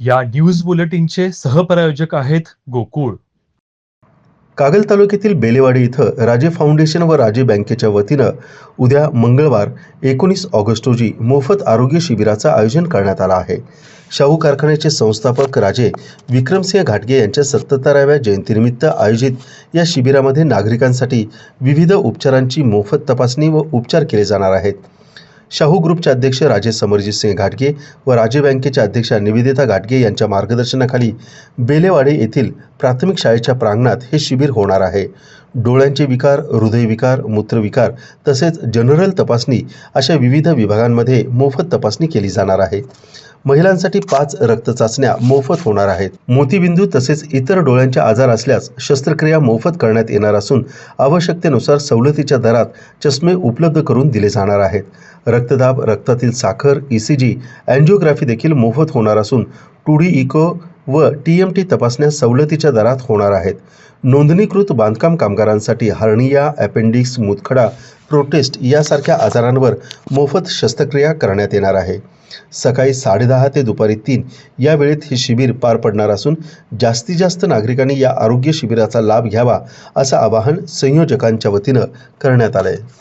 या न्यूज बुलेटिनचे सहप्रायोजक आहेत गोकुळ. कागल तालुक्यातील बेलेवाडी इथं राजे फाउंडेशन व राजे बँकेच्या वतीनं उद्या मंगळवार एकोणीस ऑगस्ट रोजी मोफत आरोग्य शिबिराचं आयोजन करण्यात आलं आहे. शाहू कारखान्याचे संस्थापक राजे विक्रमसिंह घाटगे यांच्या सत्तराव्या जयंतीनिमित्त आयोजित या शिबिरामध्ये नागरिकांसाठी विविध उपचारांची मोफत तपासणी व उपचार केले जाणार आहेत. शाहू ग्रुपचे अध्यक्ष राजे समरजित सिंह घाटगे व राजे बँकेच्या अध्यक्षा निवेदिता घाटगे यांच्या मार्गदर्शनाखाली बेलेवाडे येथील प्राथमिक शाळेच्या प्रांगणात हे शिबिर होणार आहे. डोळ्यांचे विकार हृदयविकार मूत्रविकार तसेच जनरल तपासणी अशा विविध विभागांमध्ये मोफत तपासणी केली जाणार आहे. महिलांसाठी पाच रक्त चाचण्या मोफत होणार आहेत. मोतीबिंदू तसेच इतर डोळ्यांचे आजार असल्यास शस्त्रक्रिया मोफत करण्यात येणार असून आवश्यकतेनुसार सवलतीच्या दरात चष्मे उपलब्ध करून दिले जाणार आहेत. रक्तदाब रक्तातील साखर ई सी जी अँजिओग्राफी देखील मोफत होणार असून टूडी इको व टी एम टी तपासण्या सवलतीच्या दरात होणार आहेत. नोंदणीकृत बांधकाम कामगारांसाठी हर्निया अपेंडिक्स मुतखडा प्रोटेस्ट यासारख्या आजारांवर मोफत शस्त्रक्रिया करण्यात येणार आहे. सकाळी साडेदहा ते दुपारी तीन या वेळेत हे शिबिर पार पडणार असून जास्तीत जास्त नागरिकांनी या आरोग्य शिबिराचा लाभ घ्यावा असं आवाहन संयोजकांच्या वतीनं करण्यात आलं आहे